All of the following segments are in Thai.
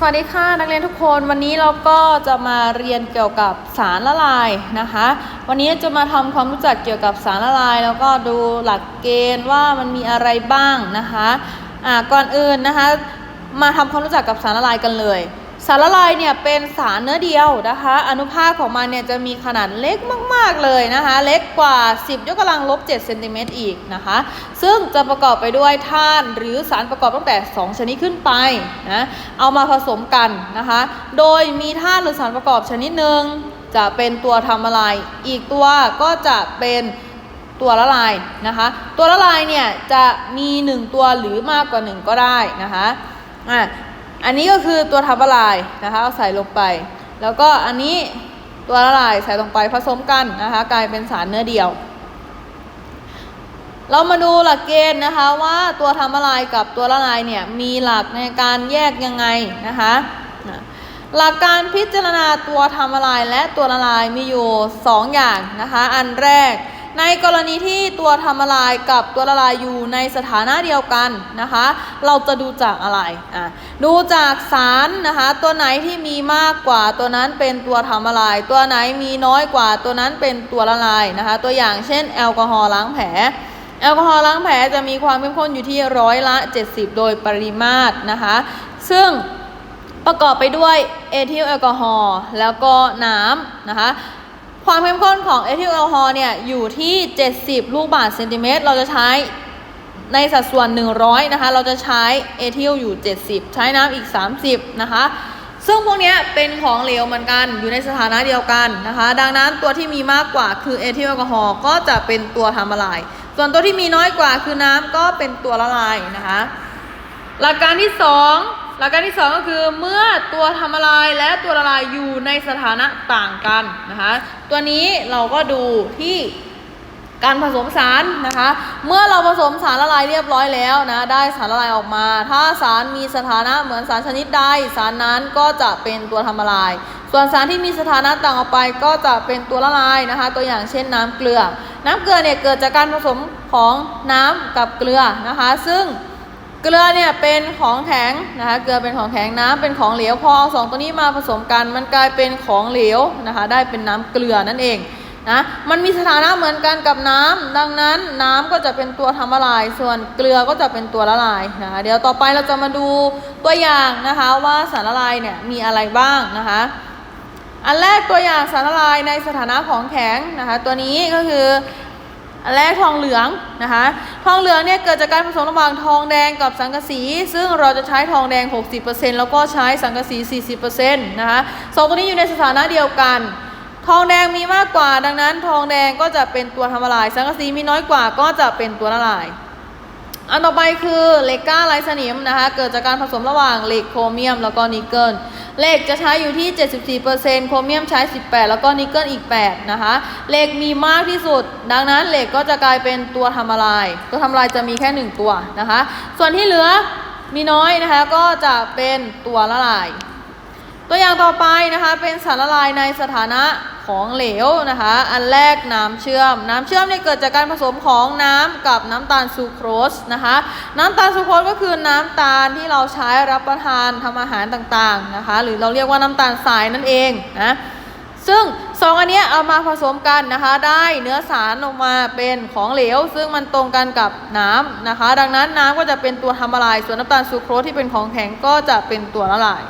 สวัสดีค่ะนักเรียนทุกคนวันนี้เราก็จะมาเรียนเกี่ยวกับสารละลายนะคะ วันนี้จะมาทำความรู้จักเกี่ยวกับสารละลาย แล้วก็ดูหลักเกณฑ์ว่ามันมีอะไรบ้างนะคะอ่าก่อนอื่นนะคะ มาทำความรู้จักกับสารละลายกันเลย สารละลายเนี่ยเป็นสารเนื้อเดียวนะคะ อนุภาคของมันเนี่ยจะมีขนาดเล็กมาก ๆเลยนะคะ เล็กกว่า 10 ยกกำลังลบ7เซนติเมตรอีกนะคะ ซึ่งจะประกอบไปด้วยธาตุหรือสารประกอบตั้งแต่ 2 ชนิดขึ้นไปนะเอามาผสมกันนะคะ โดยมีธาตุหรือสารประกอบชนิดหนึ่งจะเป็นตัวทำละลายอีกตัวก็จะเป็นตัวละลายนะคะ ตัวละลายเนี่ยจะมี 1 ตัวหรือมากกว่า 1 ก็ได้นะคะอะ อันนี้ก็คือตัวทำละลายนะคะเอาใส่ลงไป แล้วก็อันนี้ตัวละลายใส่ลงไปผสมกันนะคะกลายเป็นสารเนื้อเดียว เรามาดูหลักเกณฑ์นะคะว่าตัวทำละลายกับตัวละลายเนี่ยมีหลักในการแยกยังไงนะคะนะหลักการพิจารณาตัวทำละลายและตัวละลายมีอยู่ 2 อย่างนะคะ อันแรก ในกรณีที่ตัวทำละลายกับตัวละลายอยู่ในสถานะเดียวกันนะคะ เราจะดูจากอะไรอะดูจากสารนะคะ ตัวไหนที่มีมากกว่าตัวนั้นเป็นตัวทำละลาย ตัวไหนมีน้อยกว่าตัวนั้นเป็นตัวละลายนะคะ ตัวอย่างเช่น แอลกอฮอล์ล้างแผลแอลกอฮอล์ล้างแผลจะมีความเข้มข้นอยู่ที่ร้อยละ 70 โดยปริมาตรนะคะ ซึ่งประกอบไปด้วยเอทิลแอลกอฮอล์แล้วก็น้ำนะคะ ความเข้มข้นของเอทิลแอลกอฮอล์เนี่ยอยู่ที่ 70 ลูกบาศก์เซนติเมตร เราจะใช้ในสัดส่วน 100 นะคะ เราจะใช้เอทิลอยู่ 70 ใช้น้ำอีก 30 นะคะ ซึ่งพวกนี้เป็นของเหลวเหมือนกัน อยู่ในสถานะเดียวกันนะคะ ดังนั้นตัวที่มีมากกว่าคือเอทิลแอลกอฮอล์ก็จะเป็นตัวทำละลาย ส่วนตัวที่มีน้อยกว่าคือน้ำก็เป็นตัวละลายนะคะ หลักการที่ 2 หลักการที่ 2 ก็คือเมื่อตัวทำละลายและตัวละลายอยู่ในสถานะต่างกันนะคะตัวนี้เราก็ดูที่การผสมสารนะคะ เมื่อเราผสมสารละลายเรียบร้อยแล้วนะได้สารละลายออกมา ถ้าสารมีสถานะเหมือนสารชนิดใดสารนั้นก็จะเป็นตัวทำละลาย ส่วนสารที่มีสถานะต่างออกไปก็จะเป็นตัวละลายนะคะ ตัวอย่างเช่นน้ำเกลือ น้ำเกลือเนี่ยเกิดจากการผสมของน้ำกับเกลือนะคะ ซึ่ง เกลือเนี่ยเป็นของแข็งนะคะ เกลือเป็นของแข็งน้ำเป็นของเหลว พอเอาสองตัวนี้มาผสมกัน มันกลายเป็นของเหลวนะคะ ได้เป็นน้ำเกลือนั่นเองนะ มันมีสถานะเหมือนกันกับน้ำดังนั้นน้ำก็จะเป็นตัวทำละลาย ส่วนเกลือก็จะเป็นตัวละลายนะคะ เดี๋ยวต่อไปเราจะมาดูตัวอย่างนะคะว่าสารละลายเนี่ยมีอะไรบ้างนะคะ อันแรกตัวอย่างสารละลายในสถานะของแข็งนะคะ ตัวนี้ก็คือ อันแรกทองเหลืองนะคะ ทองเหลืองเนี่ยเกิดจากการผสมระหว่างทองแดงกับสังกะสี ซึ่งเราจะใช้ทองแดง 60%แล้วก็ใช้สังกะสี 40%นะคะสองตัวนี้อยู่ในสถานะเดียวกัน ทองแดงมีมากกว่า ดังนั้น ทองแดงก็จะเป็นตัวทำละลาย สังกะสีมีน้อยกว่าก็จะเป็นตัวละลาย อันต่อไปคือเหล็กก้าลายสนิมนะคะ เกิดจากการผสมระหว่างเหล็กโครเมียมแล้วก็นิกเกิล เหล็กจะใช้อยู่ที่ 74%โครเมียมใช้ 18 แล้วก็นิกเกิลอีก 8 นะคะ เหล็กมีมากที่สุด ดังนั้นเหล็กก็จะกลายเป็นตัวทำลาย ตัวทำละลายจะมีแค่ 1 ตัวนะคะ ส่วนที่เหลือมีน้อยนะคะก็จะเป็นตัวละลาย ตัวอย่างต่อไปนะคะเป็นสารละลายในสถานะ ของเหลวนะคะ อันแรกน้ำเชื่อม น้ำเชื่อมเนี่ยเกิดจากการผสมของน้ำกับน้ำตาลซูโครสนะคะ น้ำตาลซูโครสก็คือน้ำตาลที่เราใช้รับประทานทำอาหารต่างๆนะคะ หรือเราเรียกว่าน้ำตาลทรายนั่นเองนะซึ่งสองอันเนี้ยเอามาผสมกันนะคะได้เนื้อสารออกมาเป็นของเหลว ซึ่งมันตรงกันกับน้ำนะคะ ดังนั้นน้ำก็จะเป็นตัวทำละลาย ส่วนน้ำตาลซูโครสที่เป็นของแข็งก็จะเป็นตัวละลาย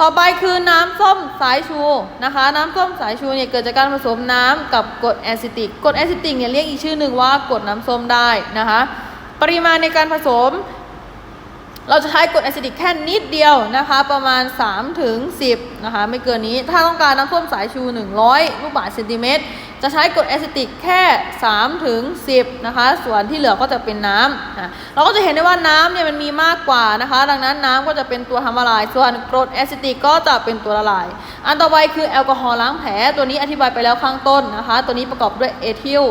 ต่อไปคือน้ำส้มสายชูนะคะ น้ำส้มสายชูเนี่ยเกิดจากการผสมน้ำกับกรดแอซิติกกรดแอซิติกเนี่ยเรียกอีกชื่อหนึ่งว่ากรดน้ำส้มได้นะคะ ปริมาณในการผสม เราจะใช้กรดแอซิติกแค่นิดเดียวนะคะ ประมาณ3ถึง10นะคะไม่เกินนี้ถ้าต้องการน้ำส้มสายชู 100 ลูกบาศก์เซนติเมตร จะใช้กรดแอซิติกแค่3ถึง10นะคะ ส่วนที่เหลือก็จะเป็นน้ำนะเราก็จะเห็นได้ว่าน้ำเนี่ยมันมีมากกว่านะคะ ดังนั้นน้ำก็จะเป็นตัวทำละลาย ส่วนกรดแอซิติกก็จะเป็นตัวละลาย อันต่อไปคือแอลกอฮอล์ล้างแผล ตัวนี้อธิบายไปแล้วข้างต้นนะคะ ตัวนี้ประกอบด้วยเอทิล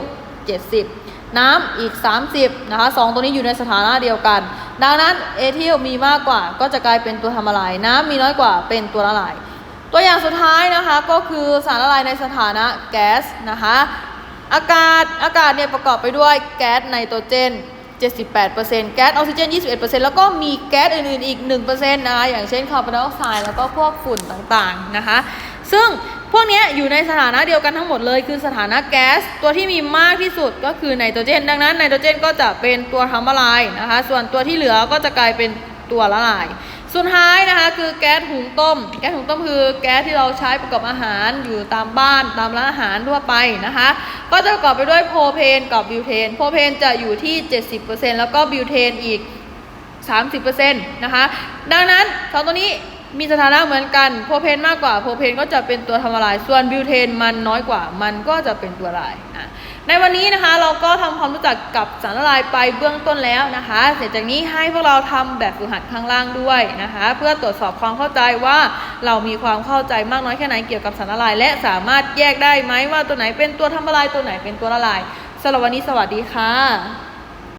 70น้ำอีก 30นะคะสองตัวนี้อยู่ในสถานะเดียวกัน ดังนั้นเอทิลมีมากกว่าก็จะกลายเป็นตัวทำละลาย น้ำมีน้อยกว่าเป็นตัวละลาย ตัวอย่างสุดท้ายนะคะก็คือสารละลายในสถานะแก๊สนะคะอากาศอากาศเนี่ยประกอบไปด้วยแก๊สไนโตรเจน 78%แก๊สออกซิเจน 21%แล้วก็มีแก๊สอื่นๆอีก 1%นะคะอย่างเช่นคาร์บอนไดออกไซด์แล้วก็พวกฝุ่นต่างๆนะคะ ซึ่งพวกเนี้ยอยู่ในสถานะเดียวกันทั้งหมดเลย คือสถานะแก๊สตัวที่มีมากที่สุดก็คือไนโตรเจน ดังนั้นไนโตรเจนก็จะเป็นตัวทำละลายนะคะ ส่วนตัวที่เหลือก็จะกลายเป็นตัวละลาย สุดท้ายนะคะคือแก๊สหุงต้ม แก๊สหุงต้มคือแก๊สที่เราใช้ประกอบอาหารอยู่ตามบ้านตามร้านอาหารทั่วไปนะคะ ก็จะประกอบไปด้วยโพรเพนกับบิวเทน โพรเพนจะอยู่ที่ 70%แล้วก็บิวเทนอีก 30%นะคะ ดังนั้นสองตัวนี้ มีสถานะเหมือนกันโพเพนมากกว่าโพเพนก็จะเป็นตัวทำลาย ส่วนบิวเทนมันน้อยกว่า มันก็จะเป็นตัวละลายอะในวันนี้นะคะเราก็ทำความรู้จักกับสารละลายไปเบื้องต้นแล้วนะคะ เสร็จจากนี้ให้พวกเราทำแบบฝึกหัดข้างล่างด้วยนะคะ เพื่อตรวจสอบความเข้าใจว่าเรามีความเข้าใจมากน้อยแค่ไหนเกี่ยวกับสารละลาย และสามารถแยกได้ไหมว่าตัวไหนเป็นตัวทำละลายตัวไหนเป็นตัวละลายสำหรับวันนี้สวัสดีค่ะ